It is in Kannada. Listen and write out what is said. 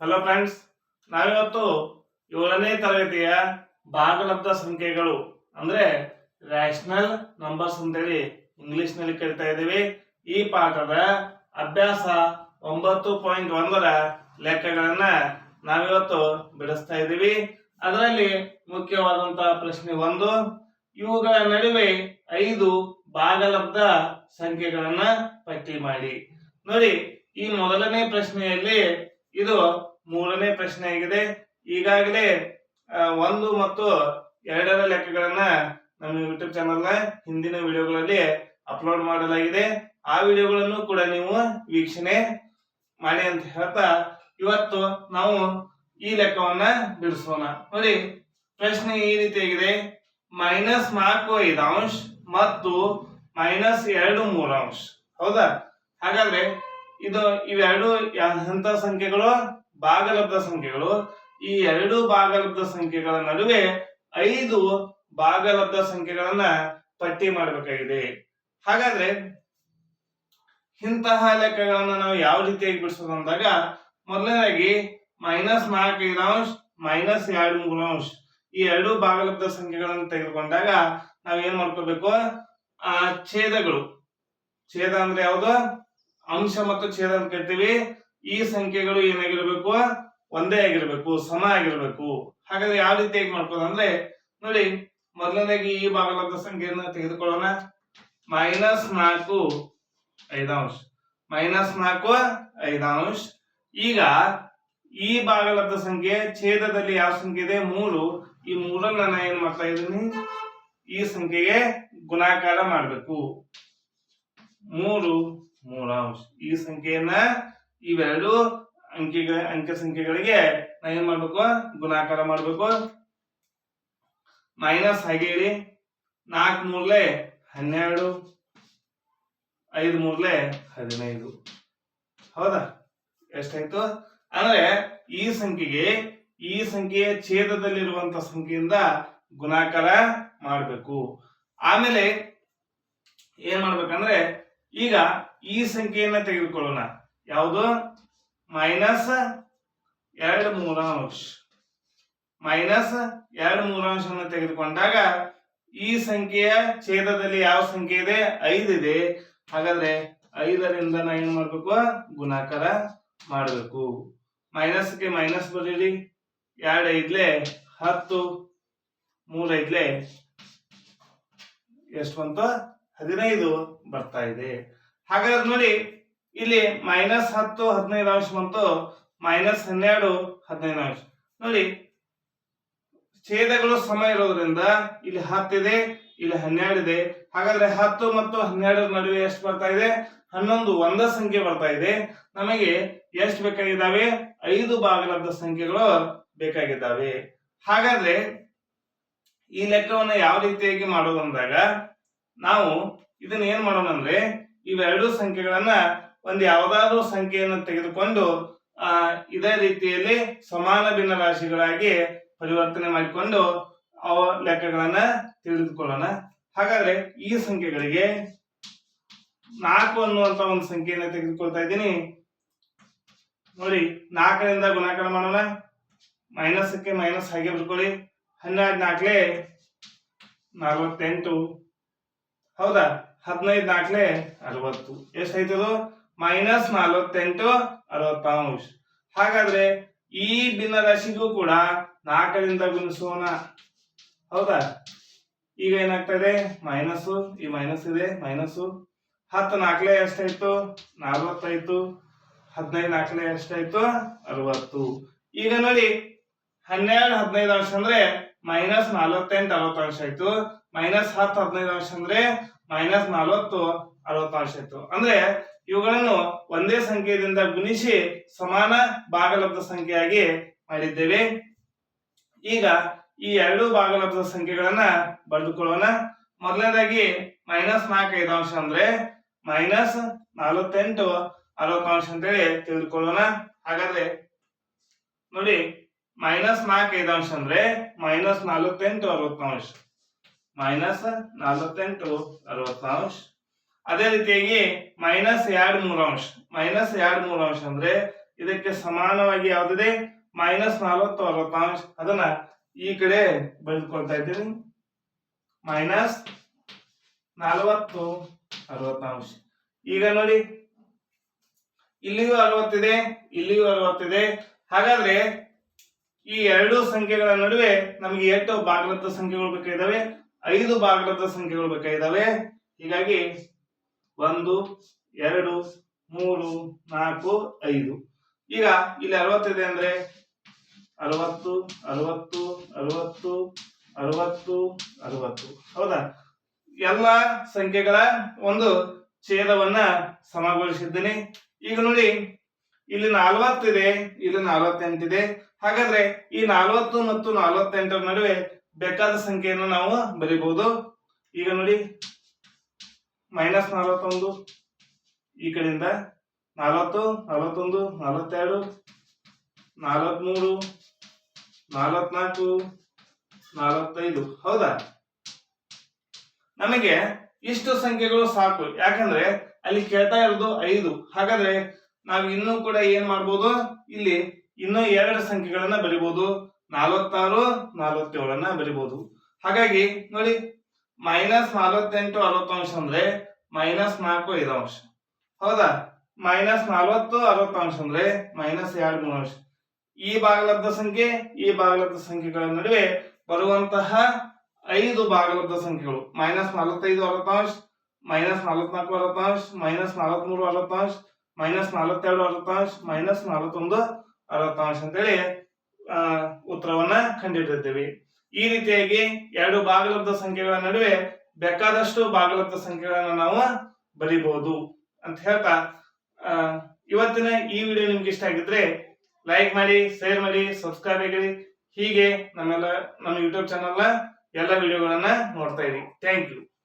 ಹಲೋ ಫ್ರೆಂಡ್ಸ್ ನಾವಿವತ್ತು ಏಳನೇ ತರಗತಿಯ ಭಾಗಲಬ್ಧ ಸಂಖ್ಯೆಗಳು, ಅಂದ್ರೆ ರ್ಯಾಷನಲ್ ನಂಬರ್ಸ್ ಅಂತೇಳಿ ಇಂಗ್ಲಿಷ್ನಲ್ಲಿ ಕರಿತಾ ಇದ್ದೀವಿ. ಈ ಪಾಠದ ಅಭ್ಯಾಸ ಒಂಬತ್ತು ಪಾಯಿಂಟ್ ಒಂದರ ಲೆಕ್ಕಗಳನ್ನ ನಾವಿವತ್ತು ಬಿಡಿಸ್ತಾ ಇದ್ದೀವಿ. ಅದರಲ್ಲಿ ಮುಖ್ಯವಾದಂತಹ ಪ್ರಶ್ನೆ ಒಂದು, ಇವುಗಳ ನಡುವೆ ಐದು ಭಾಗಲಬ್ಧ ಸಂಖ್ಯೆಗಳನ್ನ ಪಟ್ಟಿ ಮಾಡಿ. ನೋಡಿ, ಈ ಮೊದಲನೇ ಪ್ರಶ್ನೆಯಲ್ಲಿ ಇದು ಮೂರನೇ ಪ್ರಶ್ನೆ ಆಗಿದೆ ಈಗಾಗಲೇ ಒಂದು ಮತ್ತು ಎರಡರ ಲೆಕ್ಕಗಳನ್ನ ನಮ್ಮ ಯೂಟ್ಯೂಬ್ ಚಾನಲ್ನ ಹಿಂದಿನ ವಿಡಿಯೋಗಳಲ್ಲಿ ಅಪ್ಲೋಡ್ ಮಾಡಲಾಗಿದೆ. ಆ ವಿಡಿಯೋಗಳನ್ನು ಕೂಡ ನೀವು ವೀಕ್ಷಣೆ ಮಾಡಿ ಅಂತ ಹೇಳ್ತಾ ಇವತ್ತು ನಾವು ಈ ಲೆಕ್ಕವನ್ನ ಬಿಡಿಸೋಣ. ನೋಡಿ, ಪ್ರಶ್ನೆ ಈ ರೀತಿಯಾಗಿದೆ ಮೈನಸ್ ನಾಲ್ಕು ಐದು ಅಂಶ ಮತ್ತು ಮೈನಸ್ ಎರಡು ಮೂರು ಅಂಶ. ಹೌದಾ? ಹಾಗಾದ್ರೆ ಇದು ಇವೆರಡು ಎಂತ ಸಂಖ್ಯೆಗಳು? ಭಾಗಲಬ್ಧ ಸಂಖ್ಯೆಗಳು. ಈ ಎರಡು ಭಾಗಲಬ್ಧ ಸಂಖ್ಯೆಗಳ ನಡುವೆ ಐದು ಭಾಗಲಬ್ಧ ಸಂಖ್ಯೆಗಳನ್ನ ಪಟ್ಟಿ ಮಾಡಬೇಕಾಗಿದೆ. ಹಾಗಾದ್ರೆ ಇಂತಹ ಲೆಕ್ಕಗಳನ್ನ ನಾವು ಯಾವ ರೀತಿಯಾಗಿ ಬಿಡಿಸೋದು ಅಂದಾಗ ಮೊದಲನೇದಾಗಿ ಮೈನಸ್ ನಾಲ್ಕು ಐದಾಂಶ ಮೈನಸ್ ಎರಡು ಮೂರಾಂಶ ಈ ಎರಡು ಭಾಗಲಬ್ಧ ಸಂಖ್ಯೆಗಳನ್ನು ತೆಗೆದುಕೊಂಡಾಗ ನಾವೇನ್ ಮಾಡ್ಕೋಬೇಕು? ಆ ಛೇದಗಳು. ಛೇದ ಅಂದ್ರೆ ಯಾವುದು? ಅಂಶ ಮತ್ತು ಛೇದ ಅಂತ ಕರಿತೀವಿ ಈ ಸಂಖ್ಯೆಗಳು ಏನಾಗಿರ್ಬೇಕು? ಒಂದೇ ಆಗಿರ್ಬೇಕು, ಸಮ ಆಗಿರ್ಬೇಕು. ಹಾಗಾದ್ರೆ ಯಾವ ರೀತಿಯಾಗಿ ಮಾಡ್ಕೋದು ಅಂದ್ರೆ, ನೋಡಿ ಮೊದಲನೇಗೆ ಈ ಭಾಗಲಬ್ಧ ಸಂಖ್ಯೆಯನ್ನ ತೆಗೆದುಕೊಳ್ಳೋಣ. ಮೈನಸ್ ನಾಲ್ಕು ಐದಾಂಶ. ಮೈನಸ್ ನಾಲ್ಕು ಐದಾಂಶ. ಈಗ ಈ ಭಾಗಲಬ್ಧ ಸಂಖ್ಯೆ, ಛೇದದಲ್ಲಿ ಯಾವ ಸಂಖ್ಯೆ ಇದೆ? ಮೂರು. ಈ ಮೂರನ್ನ ನಾನು ಏನ್ ಮಾಡ್ತಾ ಇದ್ದೀನಿ? ಈ ಸಂಖ್ಯೆಗೆ ಗುಣಾಕಾರ ಮಾಡಬೇಕು. ಮೂರು. ಮೂರಾಂಶ ಈ ಸಂಖ್ಯೆಯನ್ನ ಇವೆರಡು ಅಂಕಿಗಳ, ಅಂಕೆ ಸಂಖ್ಯೆಗಳಿಗೆ ನಾ ಏನ್ ಮಾಡ್ಬೇಕು? ಗುಣಾಕಾರ ಮಾಡ್ಬೇಕು. ಮೈನಸ್ ಹಾಗೆ ಹೇಳಿ. ನಾಲ್ಕು ಮೂರ್ಲೆ ಹನ್ನೆರಡು. ಐದು ಮೂರ್ಲೆ ಹದಿನೈದು. ಹೌದಾ? ಎಷ್ಟಾಯ್ತು? ಅಂದ್ರೆ ಈ ಸಂಖ್ಯೆಗೆ, ಈ ಸಂಖ್ಯೆಯ ಛೇದದಲ್ಲಿರುವಂತ ಸಂಖ್ಯೆಯಿಂದ ಗುಣಾಕಾರ ಮಾಡಬೇಕು. ಆಮೇಲೆ ಏನ್ ಮಾಡ್ಬೇಕಂದ್ರೆ ಈಗ ಈ ಸಂಖ್ಯೆಯನ್ನ ತೆಗೆದುಕೊಳ್ಳೋಣ. ಯಾವುದು? ಮೈನಸ್ ಎರಡು ಮೂರಾಂಶ ಮೈನಸ್ ಎರಡು ಮೂರಾಂಶವನ್ನು ತೆಗೆದುಕೊಂಡಾಗ ಈ ಸಂಖ್ಯೆಯ ಛೇದದಲ್ಲಿ ಯಾವ ಸಂಖ್ಯೆ ಇದೆ? ಐದು ಇದೆ. ಹಾಗಾದ್ರೆ ಐದರಿಂದ ನಾ ಏನ್ ಮಾಡ್ಬೇಕು? ಗುಣಾಕಾರ ಮಾಡಬೇಕು. ಮೈನಸ್ಗೆ ಮೈನಸ್ ಬರೀರಿ. ಎರಡು ಐದ್ಲೆ ಹತ್ತು. ಮೂರ್ ಐದ್ಲೆ ಎಷ್ಟು ಬಂತು? ಹದಿನೈದು ಬರ್ತಾ ಇದೆ. ಹಾಗಾದ್ರೆ ನೋಡಿ, ಇಲ್ಲಿ ಮೈನಸ್ ಹತ್ತು ಹದಿನೈದು ಅಂಶ ಮತ್ತು ಮೈನಸ್ ಹನ್ನೆರಡು ಹದಿನೈದು ಅಂಶ. ನೋಡಿ, ಛೇದಗಳು ಸಮ ಇರೋದ್ರಿಂದ ಇಲ್ಲಿ ಹತ್ತಿದೆ ಇಲ್ಲಿ ಹನ್ನೆರಡು ಇದೆ. ಹಾಗಾದ್ರೆ ಹತ್ತು ಮತ್ತು ಹನ್ನೆರಡರ ನಡುವೆ ಎಷ್ಟು ಬರ್ತಾ ಇದೆ? ಹನ್ನೊಂದು ಒಂದ ಸಂಖ್ಯೆ ಬರ್ತಾ ಇದೆ. ನಮಗೆ ಎಷ್ಟು ಬೇಕಾಗಿದ್ದಾವೆ? ಐದು ಭಾಗಲಬ್ಧ ಸಂಖ್ಯೆಗಳು ಬೇಕಾಗಿದ್ದಾವೆ. ಹಾಗಾದ್ರೆ ಈ ಲೆಕ್ಕವನ್ನು ಯಾವ ರೀತಿಯಾಗಿ ಮಾಡೋದಂದಾಗ, ನಾವು ಇದನ್ನ ಏನ್ ಮಾಡೋಣ ಅಂದ್ರೆ ಇವೆರಡು ಸಂಖ್ಯೆಗಳನ್ನ ಒಂದು ಯಾವುದಾದ್ರೂ ಸಂಖ್ಯೆಯನ್ನು ತೆಗೆದುಕೊಂಡು, ಆ, ಇದೇ ರೀತಿಯಲ್ಲಿ ಸಮಾನ ಭಿನ್ನ ರಾಶಿಗಳಾಗಿ ಪರಿವರ್ತನೆ ಮಾಡಿಕೊಂಡು ಅವ ಲೆಕ್ಕಗಳನ್ನ ತಿಳಿದುಕೊಳ್ಳೋಣ. ಹಾಗಾದ್ರೆ ಈ ಸಂಖ್ಯೆಗಳಿಗೆ ನಾಲ್ಕು ಅನ್ನುವಂತ ಒಂದು ಸಂಖ್ಯೆಯನ್ನ ತೆಗೆದುಕೊಳ್ತಾ ಇದ್ದೀನಿ. ನೋಡಿ, ನಾಲ್ಕರಿಂದ ಗುಣಾಕಾರ ಮಾಡೋಣ. ಮೈನಸ್ಗೆ ಮೈನಸ್ ಹಾಗೆ ಬರ್ಕೊಳ್ಳಿ. ಹನ್ನೆರಡು ನಾಲ್ಕಲೆ ನಲವತ್ತೆಂಟು. ಹೌದಾ? ಹದಿನೈದು ನಾಲ್ಕಲೆ ಅರವತ್ತು. ಎಷ್ಟಾಯ್ತದು? ಮೈನಸ್ ನಲವತ್ತೆಂಟು ಅರವತ್ತಾಂಶ ಹಾಗಾದ್ರೆ ಈ ಭಿನ್ನರಾಶಿಗೂ ಕೂಡ ನಾಲ್ಕರಿಂದ ಗುಣಿಸೋಣ. ಹೌದಾ? ಈಗ ಏನಾಗ್ತದೆ ಇದೆ ಮೈನಸ್ ಈ ಮೈನಸ್ ಇದೆ ಮೈನಸ್ ಹತ್ತು ನಾಲ್ಕಲೆ ಎಷ್ಟಾಯ್ತು? ನಲವತ್ತಾಯ್ತು ಹದಿನೈದು ನಾಲ್ಕಲೆ ಎಷ್ಟಾಯ್ತು? ಅರವತ್ತು. ಈಗ ನೋಡಿ, ಹನ್ನೆರಡು, ಹದಿನೈದು ಅಂಶ ಅಂದ್ರೆ ಮೈನಸ್ ನಲವತ್ತೆಂಟು, ಅರವತ್ತು ಅಂಶ ಆಯ್ತು. ಮೈನಸ್ ಹತ್ತು, ಹದಿನೈದು ಅಂಶ ಅಂದ್ರೆ ಮೈನಸ್ ನಲವತ್ತು, ಅರವತ್ತು ಇತ್ತು ಅಂದ್ರೆ ಇವುಗಳನ್ನು ಒಂದೇ ಸಂಖ್ಯೆಯಿಂದ ಗುಣಿಸಿ ಸಮಾನ ಭಾಗಲಬ್ಧ ಸಂಖ್ಯೆಯಾಗಿ ಮಾಡಿದ್ದೇವೆ. ಈಗ ಈ ಎರಡು ಭಾಗಲಬ್ಧ ಸಂಖ್ಯೆಗಳನ್ನ ಬರೆದುಕೊಳ್ಳೋಣ. ಮೊದಲನೇದಾಗಿ ಮೈನಸ್ ನಾಲ್ಕು ಐದಾಂಶ ಅಂದ್ರೆ ಮೈನಸ್ ನಲವತ್ತೆಂಟು ಅರವತ್ತಾಂಶ ಅಂತೇಳಿ ತಿಳಿದುಕೊಳ್ಳೋಣ ಹಾಗಾದ್ರೆ ನೋಡಿ ಮೈನಸ್ ನಾಲ್ಕು ಐದಾಂಶ ಅಂದ್ರೆ ಮೈನಸ್ ನಲವತ್ತೆಂಟು ಅರವತ್ತಾಂಶ ಮೈನಸ್ ನಲವತ್ತೆಂಟು ಅರವತ್ತಾಂಶ. ಅದೇ ರೀತಿಯಾಗಿ ಮೈನಸ್ ಎರಡು ಮೂರಾಂಶ. ಮೈನಸ್ ಎರಡು ಅಂಶ ಅಂದ್ರೆ ಇದಕ್ಕೆ ಸಮಾನವಾಗಿ ಯಾವ್ದಿದೆ? ಮೈನಸ್ ನಲವತ್ತು ಅರವತ್ತಾಂಶ. ಅದನ್ನ ಈ ಕಡೆ ಬರೆದುಕೊಳ್ತಾ ಇದ್ದೀನಿ. ಮೈನಸ್ ನಲವತ್ತು ಅರವತ್ತಾಂಶ. ಈಗ ನೋಡಿ. ಇಲ್ಲಿಯೂ ಅರವತ್ತಿದೆ ಇಲ್ಲಿಯೂ ಅರವತ್ತಿದೆ. ಹಾಗಾದ್ರೆ ಈ ಎರಡು ಸಂಖ್ಯೆಗಳ ನಡುವೆ ನಮಗೆ ಎಷ್ಟು ಭಾಗಲಬ್ಧ ಸಂಖ್ಯೆಗಳು ಬೇಕಾಗಿದ್ದಾವೆ. ಐದು ಭಾಗದ ಸಂಖ್ಯೆಗಳು ಬೇಕಾಗಿದ್ದಾವೆ. ಹೀಗಾಗಿ ಒಂದು, ಎರಡು, ಮೂರು, ನಾಲ್ಕು, ಐದು. ಈಗ ಇಲ್ಲಿ ಅರವತ್ತಿದೆ ಅಂದ್ರೆ ಅರವತ್ತು ಅರವತ್ತು ಅರವತ್ತು ಅರವತ್ತು ಅರವತ್ತು. ಹೌದಾ? ಎಲ್ಲ ಸಂಖ್ಯೆಗಳ ಒಂದು ಛೇದವನ್ನ ಸಮಗೊಳಿಸಿದ್ದೀನಿ. ಈಗ ನೋಡಿ, ಇಲ್ಲಿ ನಲವತ್ತಿದೆ ಇಲ್ಲಿ ನಲವತ್ತೆಂಟಿದೆ ಹಾಗಾದ್ರೆ ಈ ನಲ್ವತ್ತು ಮತ್ತು ನಲ್ವತ್ತೆಂಟರ ನಡುವೆ ಬೇಕಾದ ಸಂಖ್ಯೆಯನ್ನು ನಾವು ಬರಿಬಹುದು. ಈಗ ನೋಡಿ ಮೈನಸ್ ನಲವತ್ತೊಂದು, ಈ ಕಡೆಯಿಂದ ನಲವತ್ತು, ನಲವತ್ತೊಂದು, ನಲವತ್ತೆರಡು, ನಲವತ್ಮೂರು, ನಲವತ್ನಾಲ್ಕು, ನಲವತ್ತೈದು. ಹೌದಾ? ನಮಗೆ ಇಷ್ಟು ಸಂಖ್ಯೆಗಳು ಸಾಕು. ಯಾಕಂದ್ರೆ ಅಲ್ಲಿ ಕೇಳ್ತಾ ಇರೋದು ಐದು. ಹಾಗಾದ್ರೆ ನಾವು ಇನ್ನೂ ಕೂಡ ಏನ್ ಮಾಡ್ಬೋದು? ಇಲ್ಲಿ ಇನ್ನೂ ಎರಡು ಸಂಖ್ಯೆಗಳನ್ನ ಬರಿಬಹುದು. ನಲವತ್ತಾರು, ನಲವತ್ತೇಳನ್ನ ಬರಿಬಹುದು ಹಾಗಾಗಿ ನೋಡಿ, ಮೈನಸ್ ನಲವತ್ತೆಂಟು ಅರವತ್ತಂಶ ಅಂದ್ರೆ ಮೈನಸ್ ನಾಲ್ಕು ಐದಾಂಶ. ಹೌದಾ? ಮೈನಸ್ ನಲವತ್ತು ಅರವತ್ತಂಶ ಅಂದ್ರೆ ಮೈನಸ್ ಎರಡು ಮೂರು ಅಂಶ ಈ ಭಾಗಲಬ್ಧ ಸಂಖ್ಯೆ, ಈ ಭಾಗಲಬ್ಧ ಸಂಖ್ಯೆಗಳ ನಡುವೆ ಬರುವಂತಹ ಐದು ಭಾಗಲಬ್ಧ ಸಂಖ್ಯೆಗಳು. ಮೈನಸ್ ನಲವತ್ತೈದು ಅರವತ್ತಾಂಶ, ಮೈನಸ್ ನಲವತ್ನಾಲ್ಕು ಅರವತ್ತಾಂಶ, ಮೈನಸ್ ನಲವತ್ಮೂರು ಅರವತ್ತಾಂಶ, ಮೈನಸ್ ನಲವತ್ತೆರಡು ಅರವತ್ತಾಂಶ, ಮೈನಸ್ ನಲವತ್ತೊಂದು ಅರವತ್ತಾಂಶ ಅಂತೇಳಿ ಉತ್ತರವನ್ನ ಕಂಡುಹಿಡಿದಿದ್ದೇವೆ ಈ ರೀತಿಯಾಗಿ ಎರಡು ಭಾಗಲಬ್ಧ ಸಂಖ್ಯೆಗಳ ನಡುವೆ ಬೇಕಾದಷ್ಟು ಭಾಗಲಬ್ಧ ಸಂಖ್ಯೆಗಳನ್ನ ನಾವು ಬರಿಬಹುದು ಅಂತ ಹೇಳ್ತಾ ಇವತ್ತಿನ ಈ ವಿಡಿಯೋ ನಿಮ್ಗೆ ಇಷ್ಟ ಆಗಿದ್ರೆ ಲೈಕ್ ಮಾಡಿ, ಶೇರ್ ಮಾಡಿ, ಸಬ್ಸ್ಕ್ರೈಬ್ ಆಗಿರಿ. ಹೀಗೆ ನಮ್ಮೆಲ್ಲ, ನಮ್ಮ ಯೂಟ್ಯೂಬ್ ಚಾನಲ್ ಎಲ್ಲ ವಿಡಿಯೋಗಳನ್ನ ನೋಡ್ತಾ ಇರಿ. Thank you.